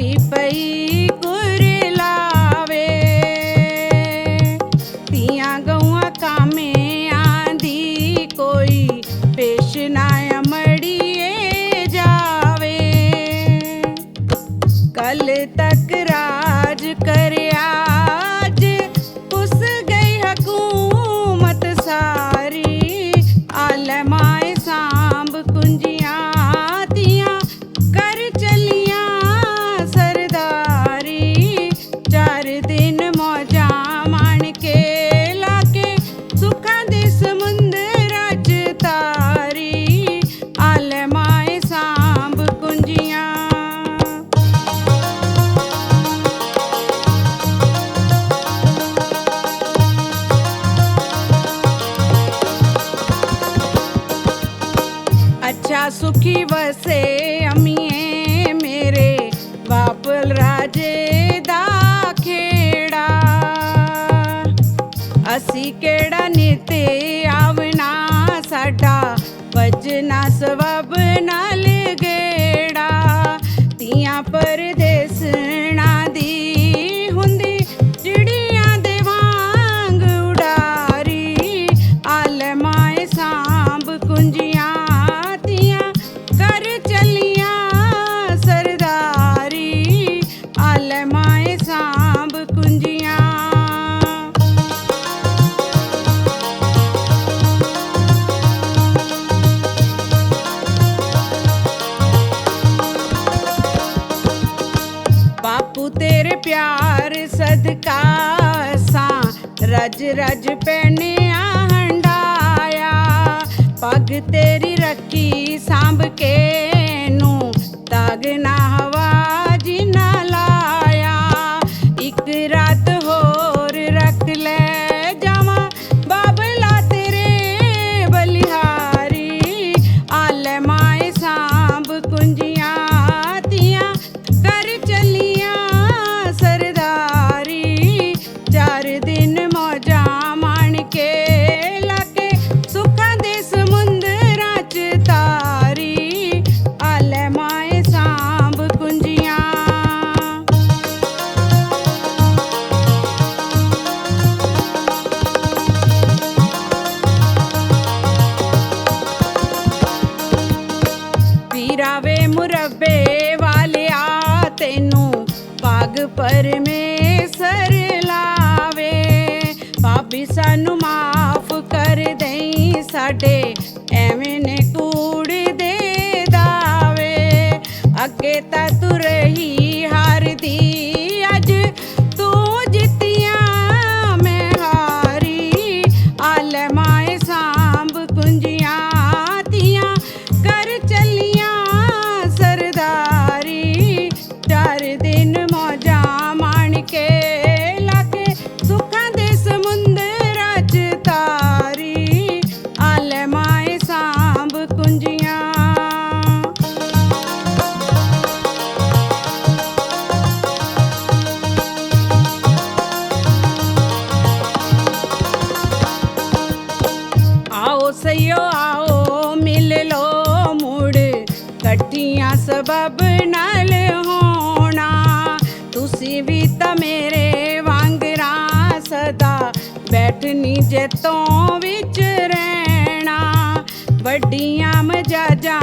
செவிப்பை குள் abraço que vai ser é a minha. ਔਰ ਸਦਕਾ ਸਾਂ ਰਜ ਰਜ ਪੈਣਿਆ ਹੰਡਾਇਆ। ਪੱਗ ਤੇਰੀ ਰੱਖੀ ਸਾਂਭ ਕੇ ਆਵੇ ਮੁਰੱਬੇ ਵਾਲਿਆ, ਤੈਨੂੰ ਬਾਗ ਪਰਮੇਸ਼ਰ ਲਾਵੇ। ਪਾਪੀ ਸਾਨੂੰ ਮਾਫ ਕਰ ਦੇਈ, ਸਾਡੇ ਐਵੇਂ ਨੇ ਕੂੜੀ ਸਈਓ ਆਓ ਮਿਲ ਲੋ ਮੁੜ ਕੱਟੀਆਂ ਸਬਬ ਨਾਲ ਹੋਣਾ ਤੁਸੀਂ ਵੀ ਤਾਂ ਮੇਰੇ ਵਾਂਗਰਾ ਸਦਾ ਬੈਠਨੀ ਜੇ ਤੋਂ ਵਿੱਚ ਰਹਿਣਾ ਵੱਡੀਆਂ ਮਜਾਜਾਂ